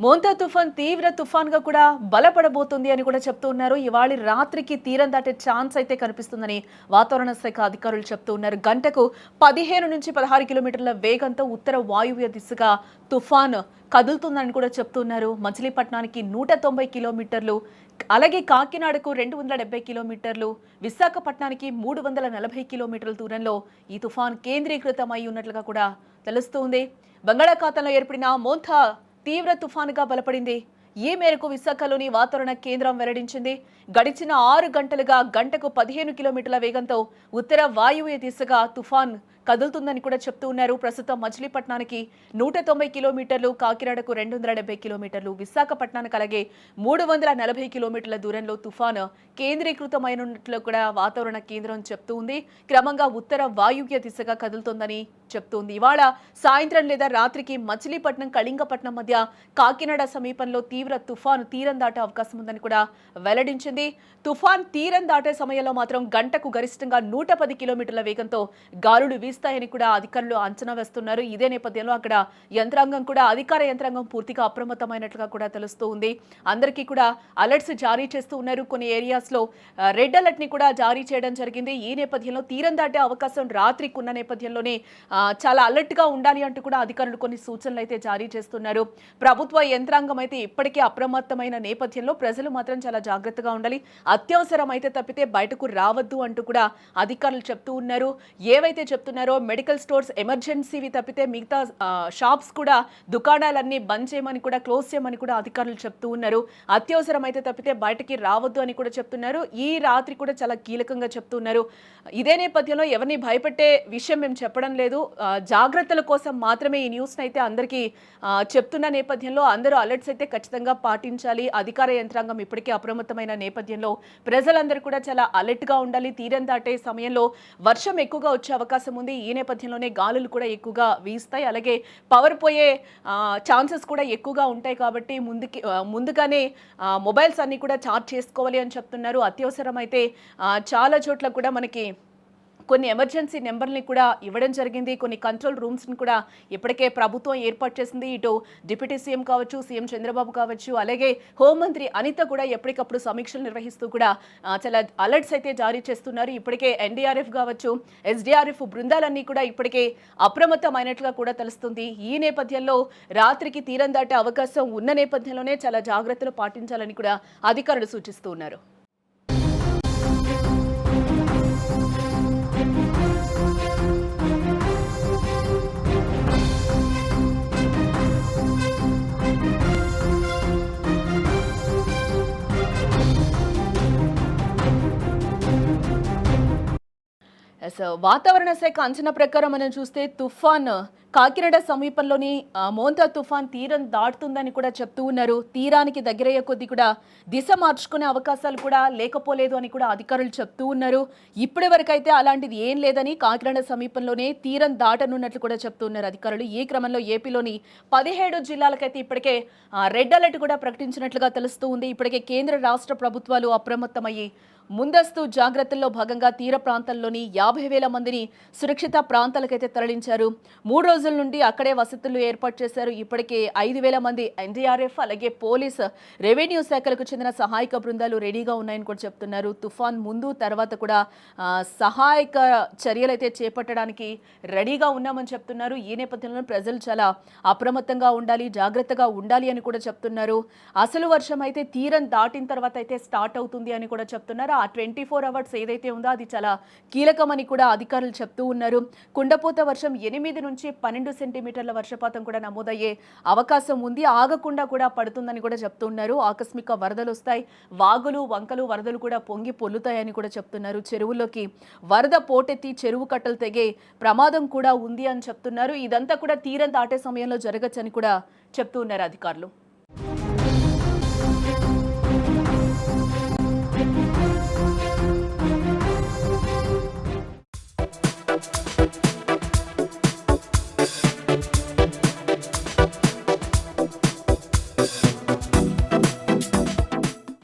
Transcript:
మోంతా తుఫాన్ తీవ్ర తుఫాన్గా కూడా బలపడబోతుంది అని కూడా చెప్తూ ఉన్నారు. ఇవాళ రాత్రికి తీరం దాటే ఛాన్స్ అయితే కనిపిస్తుందని వాతావరణ శాఖ అధికారులు చెప్తూ ఉన్నారు. గంటకు పదిహేను నుంచి పదహారు కిలోమీటర్ల వేగంతో ఉత్తర వాయువ్య దిశగా తుఫాన్ కదులుతుందని కూడా చెప్తున్నారు మచిలీపట్నానికి నూట తొంభై కిలోమీటర్లు అలాగే కాకినాడకు రెండు వందల డెబ్బై కిలోమీటర్లు విశాఖపట్నానికి మూడు వందల నలభై కిలోమీటర్ల దూరంలో ఈ తుఫాన్ కేంద్రీకృతమై ఉన్నట్లుగా కూడా తెలుస్తోంది బంగాళాఖాతంలో ఏర్పడిన మోంథా తీవ్ర తుఫానుగా బలపడింది. ఈ మేరకు విశాఖలోని వాతావరణ కేంద్రం వెల్లడించింది. గడిచిన ఆరు గంటలుగా గంటకు పదిహేను కిలోమీటర్ల వేగంతో ఉత్తర వాయువ్య దిశగా తుఫాన్ కదులుతుందని కూడా చెప్తూ ఉన్నారు. ప్రస్తుతం మచిలీపట్నానికి నూట తొంభై కిలోమీటర్లు కాకినాడకు రెండు వందల డెబ్బై కిలోమీటర్లు విశాఖపట్నానికి అలాగే మూడు వందల నలభై కిలోమీటర్ల దూరంలో తుఫాను కేంద్రీకృతమైనట్లు కూడా వాతావరణ కేంద్రం చెప్తూ ఉంది. క్రమంగా ఉత్తర వాయువ్య దిశగా కదులుతోందని చెప్తోంది. ఇవాళ సాయంత్రం లేదా రాత్రికి మచిలీపట్నం కళింగపట్నం మధ్య కాకినాడ సమీపంలో తీవ్ర తుఫాను తీరం దాటే అవకాశం ఉందని కూడా వెల్లడించింది. తుఫాన్ తీరం దాటే సమయంలో మాత్రం గంటకు గరిష్టంగా నూట పది కిలోమీటర్ల వేగంతో గాలులు వీస్తాయని కూడా అధికారులు అంచనా వేస్తున్నారు. ఇదే నేపథ్యంలో అక్కడ యంత్రాంగం కూడా అధికార యంత్రాంగం పూర్తిగా అప్రమత్తమైనట్లుగా కూడా తెలుస్తూ ఉంది. అందరికీ కూడా అలర్ట్స్ జారీ చేస్తూ ఉన్నారు. కొన్ని ఏరియాస్లో రెడ్ అలర్ట్ని కూడా జారీ చేయడం జరిగింది. ఈ నేపథ్యంలో తీరం దాటే అవకాశం రాత్రికి ఉన్న నేపథ్యంలోనే చాలా అలర్ట్గా ఉండాలి అంటూ కూడా అధికారులు కొన్ని సూచనలు అయితే జారీ చేస్తున్నారు. ప్రభుత్వ యంత్రాంగం అయితే ఇప్పటికే అప్రమత్తమైన నేపథ్యంలో ప్రజలు మాత్రం చాలా జాగ్రత్తగా ఉండాలి. అత్యవసరం అయితే తప్పితే బయటకు రావద్దు అంటూ కూడా అధికారులు చెప్తూ ఉన్నారు. ఏవైతే చెప్తున్నారో మెడికల్ స్టోర్స్ ఎమర్జెన్సీవి తప్పితే మిగతా షాప్స్ కూడా దుకాణాలన్నీ బంద్ చేయమని కూడా క్లోజ్ చేయమని కూడా అధికారులు చెప్తూ ఉన్నారు. అత్యవసరమైతే తప్పితే బయటకి రావద్దు అని కూడా చెప్తున్నారు. ఈ రాత్రి కూడా చాలా కీలకంగా చెప్తున్నారు ఇదే నేపథ్యంలో ఎవరిని భయపెట్టే విషయం మేము చెప్పడం లేదు. జాగ్రత్తల కోసం మాత్రమే ఈ న్యూస్ని అయితే అందరికీ చెప్తున్న నేపథ్యంలో అందరూ అలర్ట్స్ అయితే ఖచ్చితంగా పాటించాలి. అధికార యంత్రాంగం ఇప్పటికే అప్రమత్తమైన నేపథ్యంలో ప్రజలందరూ కూడా చాలా అలర్ట్గా ఉండాలి. తీరం దాటే సమయంలో వర్షం ఎక్కువగా వచ్చే అవకాశం ఉంది. ఈ నేపథ్యంలోనే గాలులు కూడా ఎక్కువగా వీస్తాయి. అలాగే పవర్ పోయే ఛాన్సెస్ కూడా ఎక్కువగా ఉంటాయి కాబట్టి ముందుకి ముందుగానే మొబైల్స్ అన్నీ కూడా ఛార్జ్ చేసుకోవాలి అని చెప్తున్నారు. అత్యవసరం అయితే చాలా చోట్ల కూడా మనకి కొన్ని ఎమర్జెన్సీ నెంబర్ని కూడా ఇవ్వడం జరిగింది. కొన్ని కంట్రోల్ రూమ్స్ని కూడా ఇప్పటికే ప్రభుత్వం ఏర్పాటు చేసింది. ఇటు డిప్యూటీ సీఎం కావచ్చు సీఎం చంద్రబాబు కావచ్చు అలాగే హోంమంత్రి అనిత కూడా ఎప్పటికప్పుడు సమీక్షలు నిర్వహిస్తూ కూడా చాలా అలర్ట్స్ అయితే జారీ చేస్తున్నారు. ఇప్పటికే ఎన్డీఆర్ఎఫ్ కావచ్చు ఎస్డీఆర్ఎఫ్ బృందాలన్నీ కూడా ఇప్పటికే అప్రమత్తమైనట్లుగా కూడా తెలుస్తుంది. ఈ నేపథ్యంలో రాత్రికి తీరం దాటే అవకాశం ఉన్న నేపథ్యంలోనే చాలా జాగ్రత్తలు పాటించాలని కూడా అధికారులు సూచిస్తూ ఉన్నారు. వాతావరణ శాఖ అంచనా ప్రకారం మనం చూస్తే తుఫాన్ కాకినాడ సమీపంలోని మోంతా తుఫాన్ తీరం దాటుతుందని కూడా చెప్తూ ఉన్నారు. తీరానికి దగ్గరయ్యే కొద్దీ కూడా దిశ మార్చుకునే అవకాశాలు కూడా లేకపోలేదు అని కూడా అధికారులు చెప్తూ ఉన్నారు. ఇప్పటి వరకైతే అలాంటిది ఏం లేదని కాకినాడ సమీపంలోనే తీరం దాటనున్నట్లు కూడా చెప్తున్నారు అధికారులు. ఈ క్రమంలో ఏపీలోని పదిహేడు జిల్లాలకైతే ఇప్పటికే రెడ్ అలర్ట్ కూడా ప్రకటించినట్లుగా తెలుస్తూ ఉంది. ఇప్పటికే కేంద్ర రాష్ట్ర ప్రభుత్వాలు అప్రమత్తమయ్యి ముందస్తు జాగ్రత్తల్లో భాగంగా తీర ప్రాంతాల్లోని యాభై వేల మందిని సురక్షిత ప్రాంతాలకైతే తరలించారు. మూడు రోజులు నుండి అక్కడే వసతులు ఏర్పాటు చేశారు. ఇప్పటికే ఐదు వేల మంది ఎన్డీఆర్ఎఫ్ అలాగే పోలీస్ రెవెన్యూ శాఖలకు చెందిన సహాయక బృందాలు రెడీగా ఉన్నాయని కూడా చెప్తున్నారు. తుఫాన్ ముందు తర్వాత కూడా సహాయక చర్యలు అయితే చేపట్టడానికి రెడీగా ఉన్నామని చెప్తున్నారు. ఈ నేపథ్యంలో ప్రజలు చాలా అప్రమత్తంగా ఉండాలి జాగ్రత్తగా ఉండాలి అని కూడా చెప్తున్నారు. అసలు వర్షం అయితే తీరం దాటిన తర్వాత అయితే స్టార్ట్ అవుతుంది అని కూడా చెప్తున్నారు. ఆ ట్వంటీ ఫోర్ అవర్స్ ఏదైతే ఉందో అది చాలా కీలకమని కూడా అధికారులు చెప్తూ ఉన్నారు. కుండపోత వర్షం ఎనిమిది నుంచి పన్నెండు సెంటీమీటర్ల వర్షపాతం కూడా నమోదయ్యే అవకాశం ఉంది. ఆగకుండా కూడా పడుతుందని కూడా చెప్తున్నారు. ఆకస్మిక వరదలు వస్తాయి. వాగులు వంకలు వరదలు కూడా పొంగి పొల్లుతాయని కూడా చెప్తున్నారు. చెరువుల్లోకి వరద పోటెత్తి చెరువు కట్టలు తెగే ప్రమాదం కూడా ఉంది అని చెప్తున్నారు. ఇదంతా కూడా తీరం దాటే సమయంలో జరగచ్చని కూడా చెప్తూ ఉన్నారు అధికారులు.